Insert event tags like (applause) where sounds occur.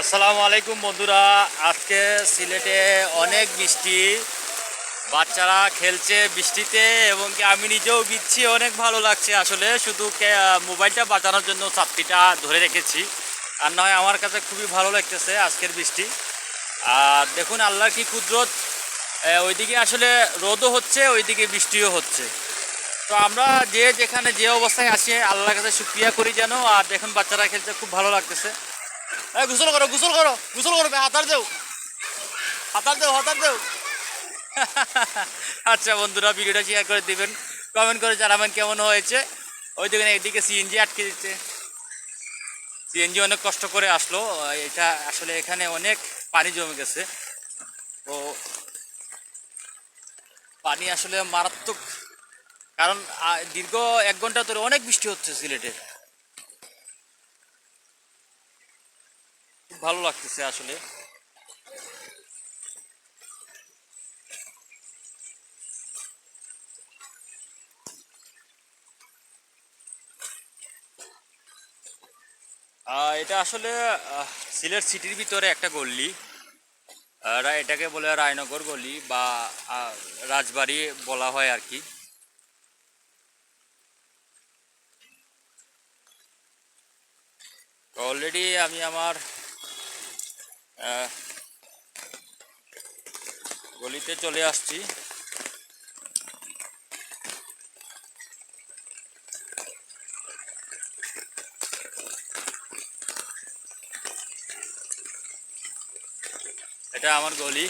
আসসালামু আলাইকুম বন্ধুরা। আজকে সিলেটে অনেক বৃষ্টি। বাচ্চারা খেলছে বৃষ্টিতে এবং কি আমি নিজেও বিচ্ছি অনেক ভালো লাগছে আসলে। শুধু মোবাইলটা বাঁচানোর জন্য চাপটিটা ধরে রেখেছি। আর নয়, আমার কাছে খুবই ভালো লাগতেছে আজকের বৃষ্টি। আর দেখুন, আল্লাহর কি কুদরত। ওইদিকে আসলে রোদও হচ্ছে, ওইদিকে বৃষ্টিও হচ্ছে। তো আমরা যে যেখানে যে অবস্থায় আছি, আল্লাহর কাছে শুক্রিয়া করি যেন। আর দেখুন, বাচ্চারা খেলছে খুব ভালো লাগতেছে। এই গোসল করো গোসল করো গোসল করো হাতার দেও। হাতার দেও হাতার দেও। (laughs) আচ্ছা বন্ধুরা, ভিডিওটা শেয়ার করে দিবেন। কমেন্ট করে জানাবেন কেমন হয়েছে। ওই দেখেন এদিকে সিএনজি আটকে দিচ্ছে। সিএনজি অনেক কষ্ট করে আসলো। এটা আসলে এখানে অনেক পানি জমে গেছে। তো পানি আসলে মারাত্মক। কারণ দীর্ঘ এক ঘণ্টা ধরে অনেক বৃষ্টি হচ্ছে সিলেটে ভালো লাগতেছে আসলে। এটা আসলে সিলেট সিটির ভিতরে একটা গল্লি এটাকে বলে রায়নগর গলি বা রাজবাড়ি বলা হয় আর কি। অলরেডি আমি আমার গলিতে চলে আসছি। এটা আমার গলি।